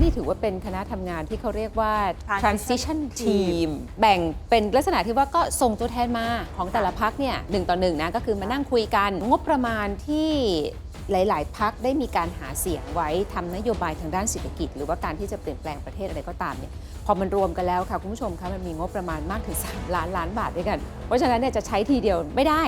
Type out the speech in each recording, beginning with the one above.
นี่ถือว่าเป็นคณะทำงานที่เขาเรียกว่า Transition transition team แบ่งเป็นลักษณะที่ว่าก็ส่งตัวแทนมาของแต่ละพักเนี่ยหนึ่งต่อหนึ่งนะ ก็คือมานั่งคุยกัน งบประมาณที่หลาย ๆ พักได้มีการหาเสียงไว้ทำนโยบายทางด้านเศรษฐกิจ หรือว่าการที่จะเปลี่ยนแปลงประเทศอะไรก็ตามเนี่ยพอมันรวมกันแล้วค่ะคุณผู้ชมคะมันมีงบประมาณมากถึง 3 ล้านล้านบาทด้วยกัน เพราะฉะนั้นเนี่ยจะใช้ทีเดียวไม่ได้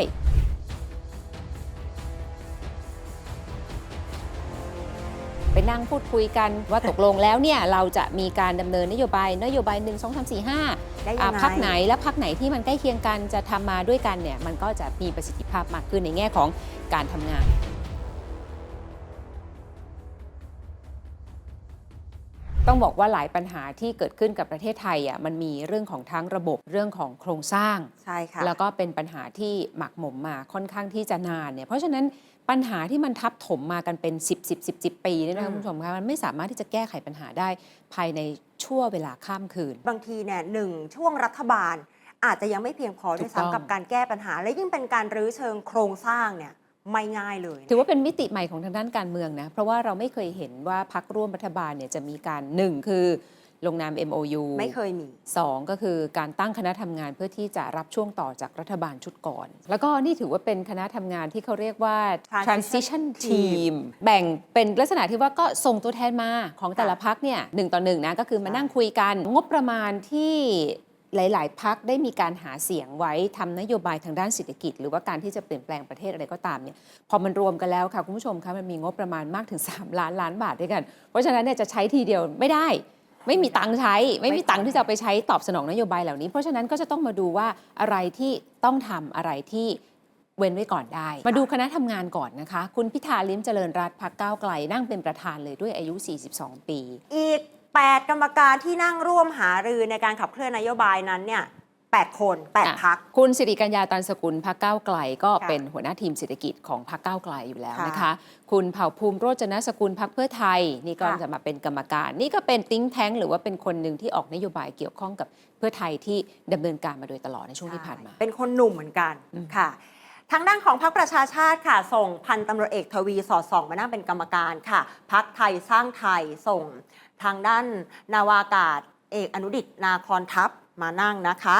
นั่งพูดคุยกันว่าตกลงแล้วเนี่ยเราจะมีการดำเนินนโยบายนโยบาย 1 2 3 4 5ได้ยัอ่างไงพักไหนและพักไหนที่มันใกล้เคียงกันจะทำมาด้วยกันเนี่ยมันก็จะมีประสิทธิภาพมากขึ้นในแง่ของการทำงาน ต้องบอกว่าหลายปัญหาที่เกิดขึ้นกับประเทศไทยอะมันมีเรื่องของทั้งระบบเรื่องของโครงสร้าง ใช่ค่ะ แล้วก็เป็นปัญหาที่หมักหมมมาค่อนข้างที่จะนานเนี่ยเพราะฉะนั้นปัญหาที่มันทับถมมากันเป็น 10 10 10 10ปีเนี่ยนะอืคะมคุณผู้ชมคะมันไม่สามารถที่จะแก้ไขปัญหาได้ภายในชั่วเวลาข้ามคืน บางทีเนี่ยหนึ่งช่วงรัฐบาลอาจจะยังไม่เพียงพอด้วยถูกต้อง ซ้ำกับการแก้ปัญหา และยิ่งเป็นการรื้อเชิงโครงสร้างเนี่ย ไม่ง่ายเลย ถือว่าเป็นมิติใหม่ของทางด้านการเมืองนะ เพราะว่าเราไม่เคยเห็นว่าพักร่วมรัฐบาลเนี่ยจะมีการหนึ่งคือลงนาม MOU ไม่เคยมีสองก็คือการตั้งคณะทำงานเพื่อที่จะรับช่วงต่อจากรัฐบาลชุดก่อน แล้วก็นี่ถือว่าเป็นคณะทำงานที่เขาเรียกว่า Transition transition team แบ่งเป็นลักษณะที่ว่าก็ส่งตัวแทนมาของแต่ละพักเนี่ยหนึ่งต่อหนึ่งนะ ก็คือมานั่งคุยกัน งบประมาณที่ หลาย ๆ พักได้มีการหาเสียงไว้ทำนโยบายทางด้านเศรษฐกิจ หรือว่าการที่จะเปลี่ยนแปลงประเทศอะไรก็ตามเนี่ยพอมันรวมกันแล้วค่ะคุณผู้ชมคะมันมีงบประมาณมากถึง 3 ล้านล้านบาทด้วยกัน เพราะฉะนั้นเนี่ยจะใช้ทีเดียวไม่ได้ ไม่มีตังค์ใช้ ไม่มีตังค์ที่จะเอาไปใช้ตอบสนองนโยบายเหล่านี้ เพราะฉะนั้นก็จะต้องมาดูว่าอะไรที่ต้องทำอะไรที่เว้นไว้ก่อนได้ มาดูคณะทำงานก่อนนะคะ คุณพิธาลิ้มเจริญรัตน์พักก้าวไกลนั่งเป็นประธานเลยด้วยอายุ 42 ปี อีก 8 กรรมการที่นั่งร่วมหารือในการขับเคลื่อนนโยบายนั้นเนี่ย8 คนอะ8พัก คุณสิริกัญญาตันสกุลพักก้าวไกล ก็ค่ะเป็นหัวหน้าทีมเศรษฐกิจของพักก้าวไกลอยู่แล้วค่ะนะคะ คุณเผ่าภูมิโรจนสกุลพักเพื่อไทย นี่ก็ค่ะจะมาเป็นกรรมการ นี่ก็เป็นติ้งแท้งหรือว่าเป็นคนหนึ่งที่ออกนโยบายเกี่ยวข้องกับเพื่อไทยที่ดำเนินการมาโดยตลอดในช่วงที่ผ่านมา เป็นคนหนุ่มเหมือนกันอืมค่ะทางด้านของพรรคประชาชาติค่ะ ส่งพันตำรวจเอกทวีสอดส่องมานั่งเป็นกรรมการค่ะพักไทยสร้างไทยส่ง ทางด้านนาวากาศ เอกอนุดิตนาคอนทัพมานั่งนะคะ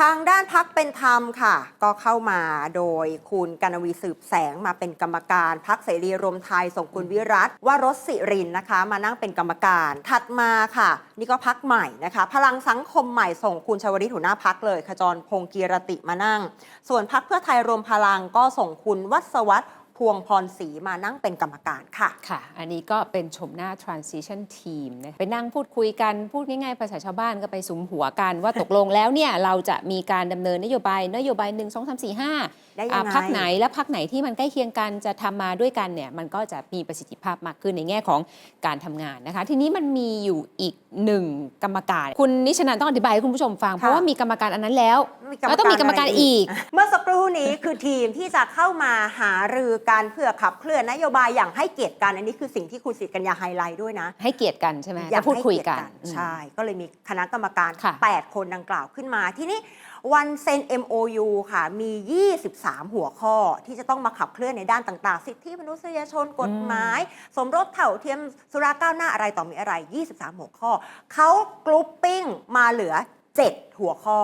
ทางด้านพักเป็นธรรมค่ะ ก็เข้ามาโดยคุณกนวีสืบแสงมาเป็นกรรมการพักเสรีรวมไทยส่งคุณวิรัตวรสสิรินนะคะ มานั่งเป็นกรรมการ ถัดมาค่ะ นี่ก็พักใหม่นะคะ พลังสังคมใหม่ส่งคุณชวริตหัวหน้าพักเลยขจรพงศ์กีรติมานั่ง ส่วนพักเพื่อไทยรวมพลังก็ส่งคุณวัศวัตร วงพรศรีมานั่งเป็นกรรมการค่ะ ค่ะ อันนี้ก็เป็นชมหน้า transition team นะไปนั่งพูดคุยกัน พูดง่ายๆ ภาษาชาวบ้านก็ไปสุมหัวกันว่าตกลงแล้วเนี่ย เราจะมีการดำเนินนโยบาย นโยบาย 1 2 3 4 5ได้ยังไงอ่าพักไหนและพักไหนที่มันใกล้เคียงกันจะทำมาด้วยกันเนี่ยมันก็จะมีประสิทธิภาพมากขึ้นในแง่ของการทำงานนะคะ ทีนี้มันมีอยู่อีกหนึ่งกรรมการ คุณนิชนันต้องอธิบายให้คุณผู้ชมฟัง เพราะว่ามีกรรมการอันนั้นแล้วแล้วต้องมีกรรมการอีก เมื่อสักครู่นี้คือทีมที่จะเข้ามาหารือการเพื่อขับเคลื่อนนโยบายอย่างให้เกียรติกันอันนี้คือสิ่งที่คุณสิทธิ์กัญญาไฮไลท์ด้วยนะ ให้เกียรติกันใช่ไหมอยากจะพูดให้คุยเกีรติกัน ใช่ ก็เลยมีคณะกรรมการค่ะ8คนดังกล่าวขึ้นมาทีนี้ วันเซ็น MOU ค่ะ มี 23 หัวข้อที่จะต้องมาขับเคลื่อนในด้านต่างๆ สิทธิมนุษยชนกฎหมาย สมรสเท่าเทียมสุราก้าวหน้าอะไรต่อมีอะไร 23 หัวข้อ เขากรุ๊ปปิ้งมาเหลือ 7 หัวข้อ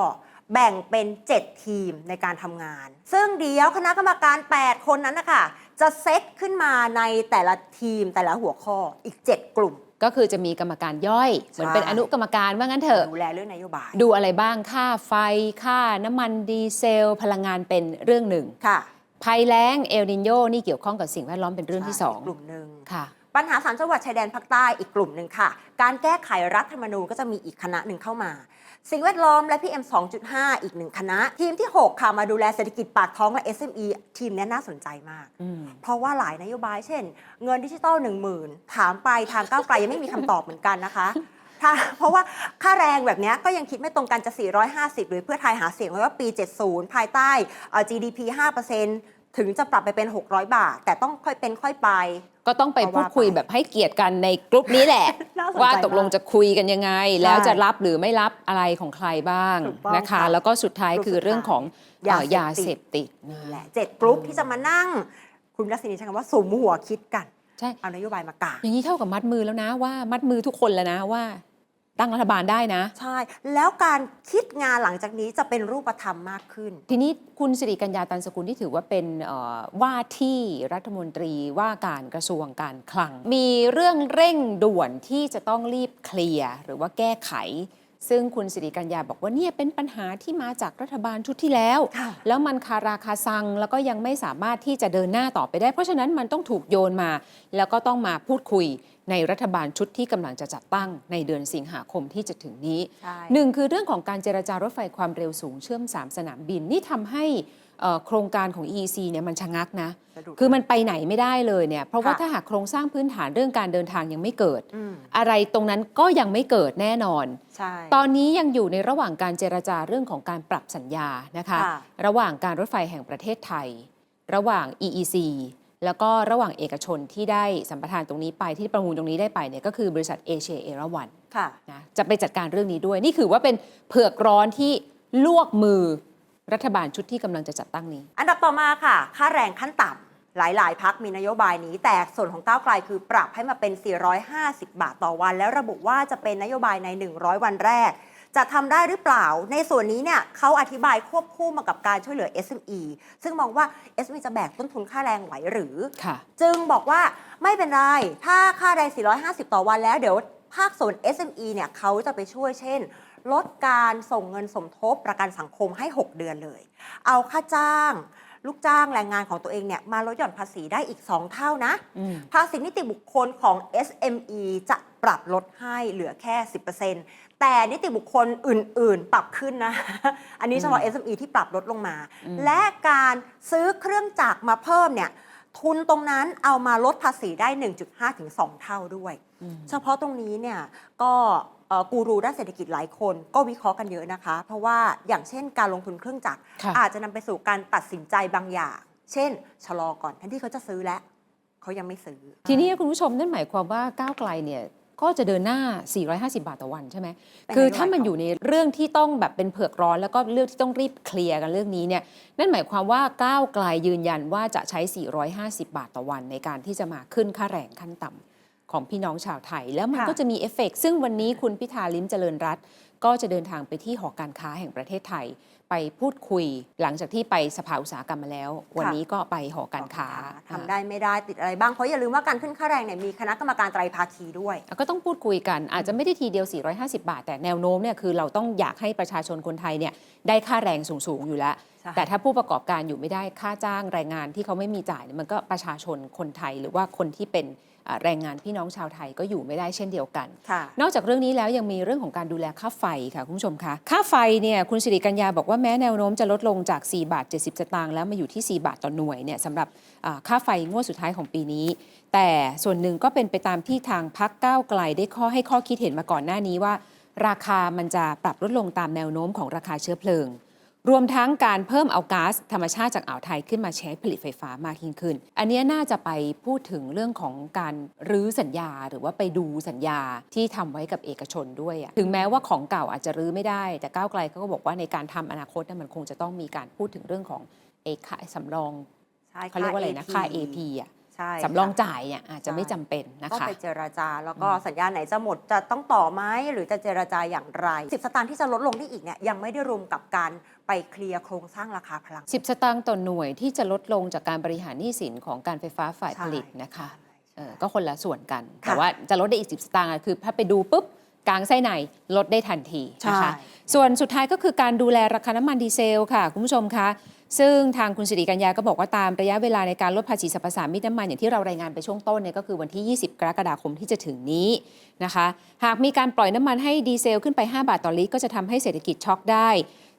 แบ่งเป็น 7 ทีมในการทำงาน ซึ่งเดี๋ยวคณะกรรมการ 8 คนนั้นนะคะจะเซตขึ้นมาในแต่ละทีมแต่ละหัวข้ออีก 7 กลุ่ม ก็คือจะมีกรรมการย่อย เหมือนเป็นอนุกรรมการว่างั้นเถอะ ดูแลเรื่องนโยบาย ดูอะไรบ้าง ค่าไฟ ค่าน้ำมันดีเซล พลังงานเป็นเรื่องหนึ่ง ค่ะภัยแล้งเอลนินโยนี่เกี่ยวข้องกับสิ่งแวดล้อมเป็นเรื่องที่สองใช่กลุ่มหนึ่งค่ะ ปัญหาสามจังหวัดชายแดนภาคใต้อีกกลุ่มหนึ่งค่ะ การแก้ไขรัฐธรรมนูญก็จะมีอีกคณะหนึ่งเข้ามา สิ่งแวดล้อมและ PM 2.5 อีกหนึ่งคณะ ทีมที่ 6 ค่ะมาดูแลเศรษฐกิจปากท้องและ SME ทีมเนี้ยน่าสนใจมากอืมเพราะว่าหลายนโยบายเช่น เงินดิจิตอล1 0,000 ถามไปทางก้าวไกลยังไม่มีคำตอบเหมือนกันนะคะถ้าเพราะว่าค่าแรงแบบเนี้ยก็ยังคิดไม่ตรงกันจะ 450 หรือเพื่อไทยหาเสียงไว้ว่าปี 70 ภายใต้เอ่อ GDP 5% ถึงจะปรับไปเป็น 600 บาท แต่ต้องค่อยเป็นค่อยไป ก็ต้องไปพูดคุยแบบให้เกียรติกันในกลุ่มนี้แหละ น่าสนใจว่าตกลงจะคุยกันยังไง แล้วจะรับหรือไม่รับอะไรของใครบ้างถูกต้องนะคะ ค่ะแล้วก็สุดท้ายกลุ่มคือสุดท้ายเรื่องของเอ่อยาาเสเสพพติติดนี่นะแหละเจ็ดกรุ๊ปที่จะมานั่ง คุณรัศนีใช้คำว่าสมหัวคิดกัน ใช่ เอานโยบายมากาง อย่างนี้เท่ากับมัดมือแล้วนะว่ามัดมือทุกคนแล้วนะว่า ตั้งรัฐบาลได้นะ ใช่ แล้วการคิดงานหลังจากนี้จะเป็นรูปธรรมมากขึ้น ทีนี้คุณสิริกัญญาตันสกุลที่ถือว่าเป็นเอ่อว่าที่รัฐมนตรีว่าการกระทรวงการคลัง มีเรื่องเร่งด่วนที่จะต้องรีบเคลียร์หรือว่าแก้ไข ซึ่งคุณสิริกัญญาบอกว่าเนี่ยเป็นปัญหาที่มาจากรัฐบาลชุดที่แล้วค่ะแล้วมันคาราคาซังแล้วก็ยังไม่สามารถที่จะเดินหน้าต่อไปได้ เพราะฉะนั้นมันต้องถูกโยนมา แล้วก็ต้องมาพูดคุยในรัฐบาลชุดที่กำลังจะจัดตั้งในเดือนสิงหาคมที่จะถึงนี้ใช่หนึ่งคือเรื่องของการเจรจารถไฟความเร็วสูงเชื่อม 3 สนามบินนี่ทำให้เอ่อ โครงการของ EEC เนี่ยมันชะงักนะสะดุดคือมันไปไหนไม่ได้เลยเนี่ย เพราะว่าค่ะถ้าหากโครงสร้างพื้นฐานเรื่องการเดินทางยังไม่เกิดอืมอะไรตรงนั้นก็ยังไม่เกิดแน่นอนใช่ตอนนี้ยังอยู่ในระหว่างการเจรจาเรื่องของการปรับสัญญานะคะค่ะระหว่างการรถไฟแห่งประเทศไทย ระหว่าง EEC แล้วก็ระหว่างเอกชนที่ได้สัมปทานตรงนี้ไปที่ประมูลตรงนี้ได้ไปเนี่ยก็คือบริษัทเอเชียเอราวันค่ะนะจะไปจัดการเรื่องนี้ด้วย นี่คือว่าเป็นเผือกร้อนที่ลวกมือ รัฐบาลชุดที่กำลังจะจัดตั้งนี้ อันดับต่อมาค่ะ ค่าแรงขั้นต่ำหลาย ๆ พักมีนโยบายนี้ แต่ส่วนของก้าวไกลคือปรับให้มาเป็น 450 บาทต่อวัน แล้วระบุว่าจะเป็นนโยบายใน 100 วันแรก จะทำได้หรือเปล่า ในส่วนนี้เนี่ยเขาอธิบายควบคู่มากับการช่วยเหลือ SME ซึ่งมองว่า SME จะแบกต้นทุนค่าแรงไหวหรือค่ะจึงบอกว่าไม่เป็นไร ถ้าค่าแรง 450 ต่อวันแล้วเดี๋ยวภาคส่วน SME เนี่ยเขาจะไปช่วยเช่น ลดการส่งเงินสมทบประกันสังคมให้ 6 เดือนเลย เอาค่าจ้าง ลูกจ้างแรงงานของตัวเองเนี่ยมาลดหย่อนภาษีได้อีก 2 เท่านะอืมภาษีนิติบุคคลของ SME จะปรับลดให้เหลือแค่ 10%แต่นิติบุคคลอื่น ๆ ปรับขึ้นนะ อันนี้เฉพาะ SME ที่ปรับลดลงมาอืมและการซื้อเครื่องจักรมาเพิ่มเนี่ยทุนตรงนั้นเอามาลดภาษีได้ 1.5 ถึง 2 เท่าด้วยอืมเฉพาะตรงนี้เนี่ยก็เอ่อ กูรูด้านเศรษฐกิจหลายคนก็วิเคราะห์กันเยอะนะคะ เพราะว่าอย่างเช่นการลงทุนเครื่องจักรค่ะอาจจะนำไปสู่การตัดสินใจบางอย่าง เช่น ชะลอก่อนแทนที่เขาจะซื้อแล้วเขายังไม่ซื้อ ทีนี้คุณผู้ชมนั่นหมายความว่าก้าวไกลเนี่ยก็จะเดินหน้า 450 บาทต่อวันใช่ไหมเป็นคือนโยบายถ้ามันต่อออยู่ในเรื่องที่ต้องแบบเป็นเผือกร้อน แล้วก็เรื่องที่ต้องรีบเคลียร์กันเรื่องนี้เนี่ย นั่นหมายความว่าก้าวไกลยืนยันว่าจะใช้ 450 บาทต่อวันในการที่จะมาขึ้นค่าแรงขั้นต่ำ ของพี่น้องชาวไทย แล้วมันค่ะก็จะมีเอฟเฟกต์ซึ่งวันนี้คุณพิธาลิ้มเจริญรัตน์ก็จะเดินทางไปที่หอการค้าแห่งประเทศไทย ไปพูดคุย หลังจากที่ไปสภาอุตสาหกรรมมาแล้ว วันนี้ก็ไปหอการค้าทำได้ไม่ได้ติดอะไรบ้าง เพราะอย่าลืมว่าการขึ้นค่าแรงเนี่ยมีคณะกรรมการไตรภาคีด้วย ก็ต้องพูดคุยกันอาจจะไม่ได้ทีเดียว 450 บาท แต่แนวโน้มเนี่ยคือเราต้องอยากให้ประชาชนคนไทยเนี่ยได้ค่าแรงสูงๆอยู่แล้วใช่แต่ถ้าผู้ประกอบการอยู่ไม่ได้ค่าจ้างแรงงานที่เขาไม่มีจ่ายเนี่ยมันก็ประชาชนคนไทยหรือว่าคนที่เป็นอ่า แรงงานพี่น้องชาวไทยก็อยู่ไม่ได้เช่นเดียวกันค่ะนอกจากเรื่องนี้แล้วยังมีเรื่องของการดูแลค่าไฟค่ะคุณผู้ชมคะค่าไฟเนี่ยคุณสิริกัญญาบอกว่าแม้แนวโน้มจะลดลงจาก 4 บาท 70 สตางค์แล้วมาอยู่ที่ 4 บาทต่อหน่วยเนี่ยสำหรับอ่าค่าไฟงวดสุดท้ายของปีนี้ แต่ส่วนหนึ่งก็เป็นไปตามที่ทางพักก้าวไกลได้ข้อให้ข้อคิดเห็นมาก่อนหน้านี้ว่า ราคามันจะปรับลดลงตามแนวโน้มของราคาเชื้อเพลิง รวมทั้งการเพิ่มเอาก๊าซธรรมชาติจากอ่าวไทยขึ้นมาใช้ผลิตไฟฟ้ามากยิ่งขึ้น อันเนี้ยน่าจะไปพูดถึงเรื่องของการรื้อสัญญา หรือว่าไปดูสัญญาที่ทำไว้กับเอกชนด้วยอะถึงแม้ว่าของเก่าอาจจะรื้อไม่ได้ แต่ก้าวไกลเขาก็บอกว่าในการทำอนาคตเนี่ยมันคงจะต้องมีการพูดถึงเรื่องของเอค่าสำรองใช่เขาเรียกว่าอะไรนะค่า AP อะใช่สำรองค่ะจ่ายเนี่ยอาจจะไม่จำเป็นนะก็คะไปเจรจาแล้วก็สัญญาไหนจะหมดจะต้องต่อไหมหรือจะเจรจาอย่างไร10สตางค์ที่จะลดลงได้อีกเนี่ยยังไม่ได้รวมกับการ ไปเคลียร์โครงสร้างราคาพลัง 10 สตางค์ต่อหน่วยที่จะลดลงจากการบริหารหนี้สินของการไฟฟ้าฝ่ายผลิตนะคะเออก็คนละส่วนกันค่ะแต่ว่าจะลดได้อีก 10 สตางค์อะคือถ้าไปดูปุ๊บกลางไส้ในลดได้ทันทีนะคะใช่ส่วนสุดท้ายก็คือการดูแลราคาน้ำมันดีเซลค่ะ คุณผู้ชมคะซึ่งทางคุณสิริกัญญาก็บอกว่าตามระยะเวลาในการลดภาษีสรรพสามิตน้ำมันอย่างที่เรารายงานไปช่วงต้นเนี่ยก็คือวันที่ 20 กรกฎาคมที่จะถึงนี้นะคะ หากมีการปล่อยน้ำมันให้ดีเซลขึ้นไป 5 บาทต่อลิตรก็จะทำให้เศรษฐกิจช็อกได้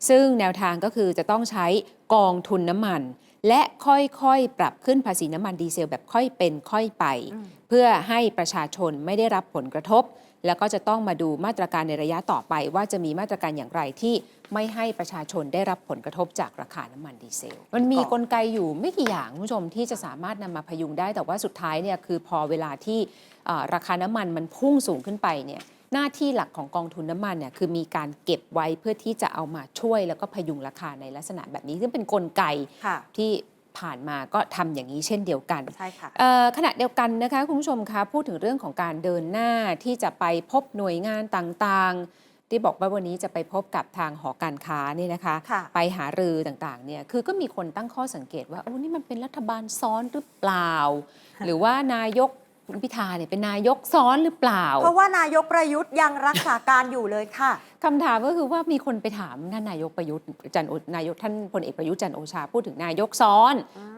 ซึ่งแนวทางก็คือจะต้องใช้กองทุนน้ำมัน และค่อยๆ ปรับขึ้นภาษีน้ำมันดีเซลแบบค่อยเป็นค่อยไปอืมเพื่อให้ประชาชนไม่ได้รับผลกระทบ แล้วก็จะต้องมาดูมาตรการในระยะต่อไป ว่าจะมีมาตรการอย่างไรที่ไม่ให้ประชาชนได้รับผลกระทบจากราคาน้ำมันดีเซล มันมีกลไกอยู่ไม่กี่อย่างคุณผู้ชมที่จะสามารถนำมาพยุงได้แต่ว่าสุดท้ายเนี่ยคือพอเวลาที่เอ่อราคาน้ำมันมันพุ่งสูงขึ้นไปเนี่ย หน้าที่หลักของกองทุนน้ำมันเนี่ยคือมีการเก็บไว้เพื่อที่จะเอามาช่วย แล้วก็พยุงราคาในลักษณะแบบนี้ ซึ่งเป็นกลไกค่ะที่ผ่านมาก็ทำอย่างนี้เช่นเดียวกันใช่ค่ะเอ่อขณะเดียวกันนะคะคุณผู้ชมคะพูดถึงเรื่องของการเดินหน้าที่จะไปพบหน่วยงานต่างๆ ที่บอกว่าวันนี้จะไปพบกับทางหอการค้านี่นะคะค่ะไปหารือต่างๆเนี่ยคือก็มีคนตั้งข้อสังเกตว่าโอ้นี่มันเป็นรัฐบาลซ้อนหรือเปล่า หรือว่านายก คุณพิธาเนี่ยเป็นนายกซ้อนหรือเปล่า เพราะว่านายกประยุทธ์ยังรักษาการอยู่เลยค่ะ คำถามก็คือว่ามีคนไปถามท่านนายกประยุทธ์จันทร์โอนายกท่านพลเอกประยุทธ์จันทร์โอชา พูดถึงนายกซ้อน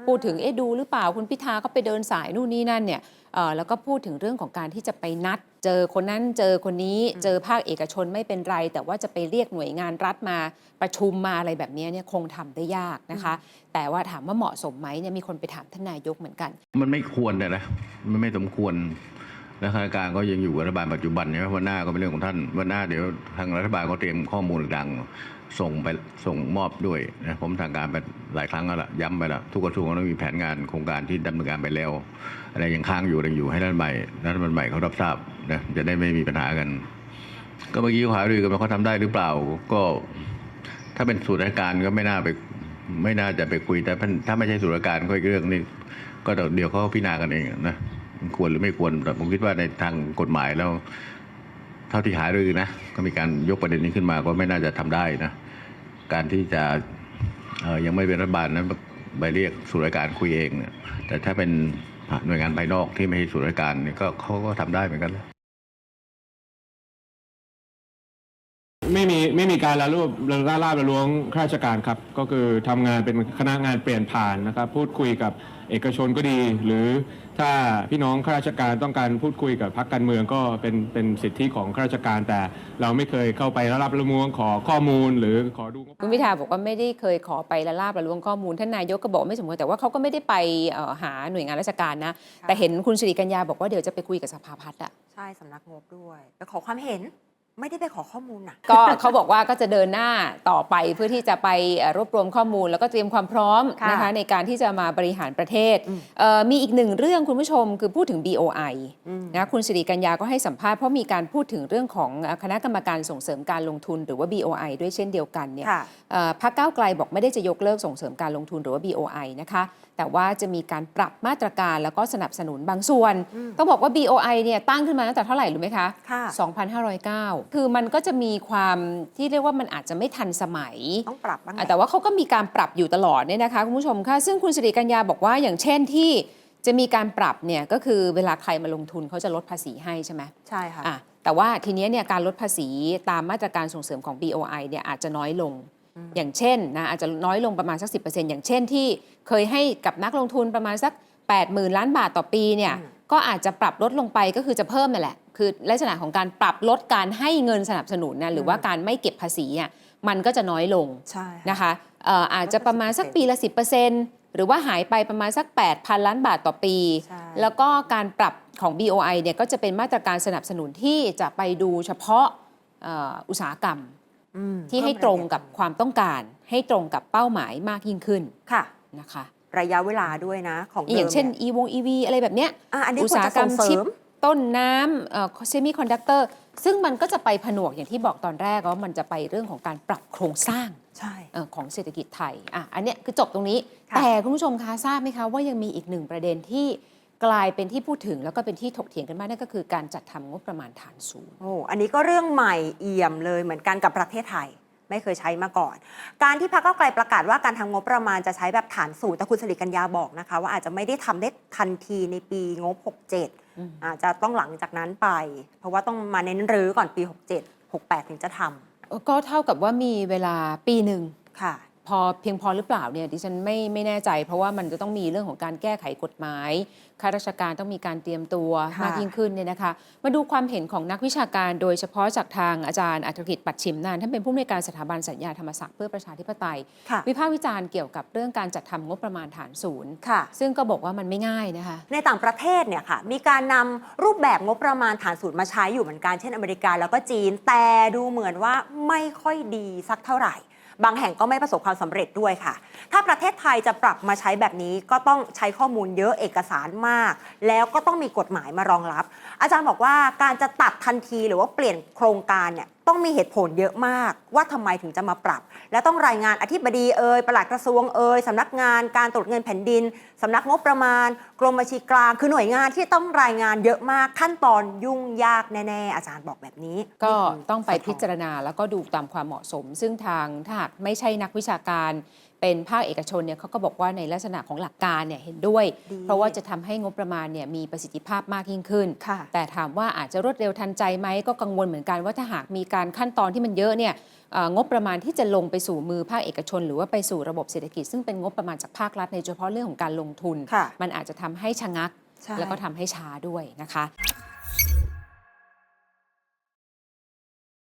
พูดถึงเอ๊ะดูหรือเปล่าคุณพิธาก็ไปเดินสายนู่นนี่นั่นเนี่ยเอ่อแล้วก็พูดถึงเรื่องของการที่จะไปนัด เจอคนนั้นเจอคนนี้อืมเจอภาคเอกชนไม่เป็นไร แต่ว่าจะไปเรียกหน่วยงานรัฐมาประชุมมาอะไรแบบนี้เนี่ยคงทำได้ยากนะคะ แต่ว่าถามว่าเหมาะสมไหมเนี่ยมีคนไปถามท่านนายกเหมือนกัน มันไม่ควรเลยนะมันไม่สมควร และข้าราชการก็ยังอยู่รัฐบาลปัจจุบันใช่ไหมวันหน้าก็เป็นเรื่องของท่านวันหน้าเดี๋ยวทางรัฐบาลก็เตรียมข้อมูลต่างส่งไปส่งมอบด้วยนะผมทางการไปหลายครั้งแล้วล่ะย้ำไปแล้วทุกกระทรวงต้องมีแผนงานโครงการที่ดำเนินการไปแล้ว อะไรยังค้างอยู่อะไรอยู่ให้รัฐบาลรัฐบาลใหม่เขารับทราบนะจะได้ไม่มีปัญหากัน ก็เมื่อกี้ขาหารือกันว่าเขาทำได้หรือเปล่าก็ถ้าเป็นสูตรราชการก็ไม่น่าไปไม่น่าจะไปคุยแต่ถ้าไม่ใช่สูตรราชการก็อีกเรื่องนึงก็เดี๋ยวเขาพิจารณากันเองนะ ควรหรือไม่ควรแต่ผมคิดว่าในทางกฎหมายแล้ว เท่าที่หารือนะ ก็มีการยกประเด็นนี้ขึ้นมาก็ไม่น่าจะทำได้นะ การที่จะยังไม่เป็นรัฐบาลนั้นไปเรียกสุราชการคุยเองเนี่ยแต่ถ้าเป็นหน่วยงานภายนอกที่ไม่ใช่สุราชการเนี่ยก็เขาก็ทำได้เหมือนกัน ไม่มีไม่มีการละรูปละลาบละล้วงข้าราชการครับ ก็คือทำงานเป็นคณะงานเปลี่ยนผ่านนะครับ พูดคุยกับเอกชนก็ดี หรือถ้าพี่น้องข้าราชการต้องการพูดคุยกับพรรคการเมืองก็เป็นเป็นสิทธิของข้าราชการ แต่เราไม่เคยเข้าไปละลาบละล้วงขอข้อมูล หรือขอดูคุณพิธาบอกว่าไม่ได้เคยขอไปละลาบละล้วงข้อมูลท่านนายกก็บอกไม่สมควรแต่ว่าเขาก็ไม่ได้ไปหาหน่วยงานราชการนะค่ะแต่เห็นคุณสิริกัญญาบอกว่าเดี๋ยวจะไปคุยกับสภาพัฒน์อะใช่สำนักงบด้วยไปขอความเห็น ไม่ได้ไปขอข้อมูลน่ะก็เขาบอกว่าก็จะเดินหน้าต่อไปเพื่อที่จะไปเอ่อรวบรวมข้อมูล แล้วก็เตรียมความพร้อมค่ะนะคะในการที่จะมาบริหารประเทศอืมเอ่อมีอีกหนึ่งเรื่องคุณผู้ชมคือพูดถึง BOI อืมนะคุณสิริกัญญาก็ให้สัมภาษณ์เพราะมีการพูดถึงเรื่องของเอ่อคณะกรรมการส่งเสริมการลงทุนหรือว่า BOI ด้วยเช่นเดียวกันเนี่ยค่ะเอ่อพรรคก้าวไกลบอกไม่ได้จะยกเลิกส่งเสริมการลงทุนหรือว่า BOI นะคะ แต่ว่าจะมีการปรับมาตรการแล้วก็สนับสนุนบางส่วนอืมต้องบอกว่า BOI เนี่ยตั้งขึ้นมาตั้งแต่เท่าไหร่รู้ไหมคะค่ะ2,509 คือมันก็จะมีความที่เรียกว่ามันอาจจะไม่ทันสมัย ต้องปรับบ้างแหอะละแต่ว่าเขาก็มีการปรับอยู่ตลอดเนี่ยนะคะคุณผู้ชมคะซึ่งคุณสิริกัญญาบอกว่าอย่างเช่นที่จะมีการปรับเนี่ยก็คือเวลาใครมาลงทุนเขาจะลดภาษีให้ใช่ไหมใช่ค่ะ อะแต่ว่าทีเนี้ยเนี่ยการลดภาษีตามมาตรการส่งเสริมของ BOI เนี่ยอาจจะน้อยลง อืมอย่างเช่นนะอาจจะน้อยลงประมาณสัก 10%อย่างเช่นที่เคยให้กับนักลงทุนประมาณสัก 80,000 ล้านบาทต่อปีเนี่ยก็อาจจะปรับลดลงไปก็คือจะเพิ่มนั่นแหละ คือลักษณะของการปรับลดการให้เงินสนับสนุนนะหรือว่าการไม่เก็บภาษีอะมันก็จะน้อยลงใช่นะคะเอ่ออาจจะประมาณสักปีละ 10%หรือว่าหายไปประมาณสัก 8,000 ล้านบาทต่อปีใช่แล้วก็การปรับของ BOI เนี่ยก็จะเป็นมาตรการสนับสนุนที่จะไปดูเฉพาะเอ่ออุตสาหกรรมอืม ที่ให้ตรงกับความต้องการ ให้ตรงกับเป้าหมายมากยิ่งขึ้นค่ะนะคะ ระยะเวลาด้วยนะ ของอย่างเช่นดิม e วง EV อะไรแบบเนี้ยอะอันนี้อุตควรสาหจะกรรส่มงเสริชิปมต้นน้ำเซมิคอนดักเตอร์ซึ่งมันก็จะไปผนวกอย่างที่บอกตอนแรกว่ามันจะไปเรื่องของการปรับโครงสร้างใช่เอ่อของเศรษฐกิจไทยอะอันเนี้ยคือจบตรงนี้ค่ะแต่คุณผู้ชมคะทราบไหมคะว่ายังมีอีกหนึ่งประเด็นที่ กลายเป็นที่พูดถึงแล้วก็เป็นที่ถกเถียงกันมากนั่นก็คือการจัดทำงบประมาณฐานสูงโอ้อันนี้ก็เรื่องใหม่เอี่ยมเลยเหมือนกันกับประเทศไทย ไม่เคยใช้มาก่อน การที่พรรคก้าวไกลประกาศว่าการทำงบประมาณจะใช้แบบฐานสูตรแต่คุณสิริกัญญาบอกนะคะ ว่าอาจจะไม่ได้ทำได้ทันทีในปีงบ 67 อืม อาจจะต้องหลังจากนั้นไป เพราะว่าต้องมาเน้นรื้อก่อนปี 67 68 ถึงจะทก็เท่ากับว่ามีเวลาปีหนึ่งำค่ะ พอเพียงพอหรือเปล่าเนี่ยดิฉันไม่ไม่แน่ใจ เพราะว่ามันจะต้องมีเรื่องของการแก้ไขกฎหมายข้าราชการต้องมีการเตรียมตัวค่ะมากยิ่งขึ้นเนี่ยนะคะมาดูความเห็นของนักวิชาการโดยเฉพาะจากทางอาจารย์อัธกิจปัดชิมนานท่านเป็นผู้อำนวยการสถาบันสัญญาธรรมศักดิ์เพื่อประชาธิปไตยค่ะวิพากษ์วิจารณ์เกี่ยวกับเรื่องการจัดทำงบประมาณฐานศูนย์ค่ะซึ่งก็บอกว่ามันไม่ง่ายนะคะในต่างประเทศเนี่ยค่ะมีการนำรูปแบบงบประมาณฐานสูตรมาใช้อยู่เหมือนกันเช่นอเมริกาแล้วก็จีน แต่ดูเหมือนว่าไม่ค่อยดีสักเท่าไหร่ บางแห่งก็ไม่ประสบความสำเร็จด้วยค่ะ ถ้าประเทศไทยจะปรับมาใช้แบบนี้ก็ต้องใช้ข้อมูลเยอะเอกสารมาก แล้วก็ต้องมีกฎหมายมารองรับ อาจารย์บอกว่าการจะตัดทันทีหรือว่าเปลี่ยนโครงการเนี่ยต้องมีเหตุผลเยอะมากว่าทำไมถึงจะมาปรับ และต้องรายงานอธิบดีเอ่ยปลัดกระทรวงเอ่ยสำนักงานการตรวจเงินแผ่นดินสำนักงบประมาณ กรมบัญชีกลาง คือหน่วยงานที่ต้องรายงานเยอะมากขั้นตอนยุ่งยากแน่ๆอาจารย์บอกแบบนี้ ก็นี่คืต้องไปสะท้นพิจารณาแล้วก็ดูตามความเหมาะสม ซึ่งทางถ้าหากไม่ใช่นักวิชาการเป็นภาคเอกชนเนี่ยเขาก็บอกว่าในลักษณะของหลักการเนี่ยเห็นด้วยดีเพราะว่าจะทำให้งบประมาณเนี่ยมีประสิทธิภาพมากยิ่งขึ้นค่ะแต่ถามว่าอาจจะรวดเร็วทันใจไหมก็กังวลเหมือนกันว่าถ้าหากมีการขั้นตอนที่มันเยอะเนี่ยเอ่องบประมาณที่จะลงไปสู่มือภาคเอกชน หรือว่าไปสู่ระบบเศรษฐกิจ ซึ่งเป็นงบประมาณจากภาครัฐในเฉพาะเรื่องของการลงทุนค่ะมันอาจจะทำให้ชะงักใช่แล้วก็ทำให้ช้าด้วยนะคะ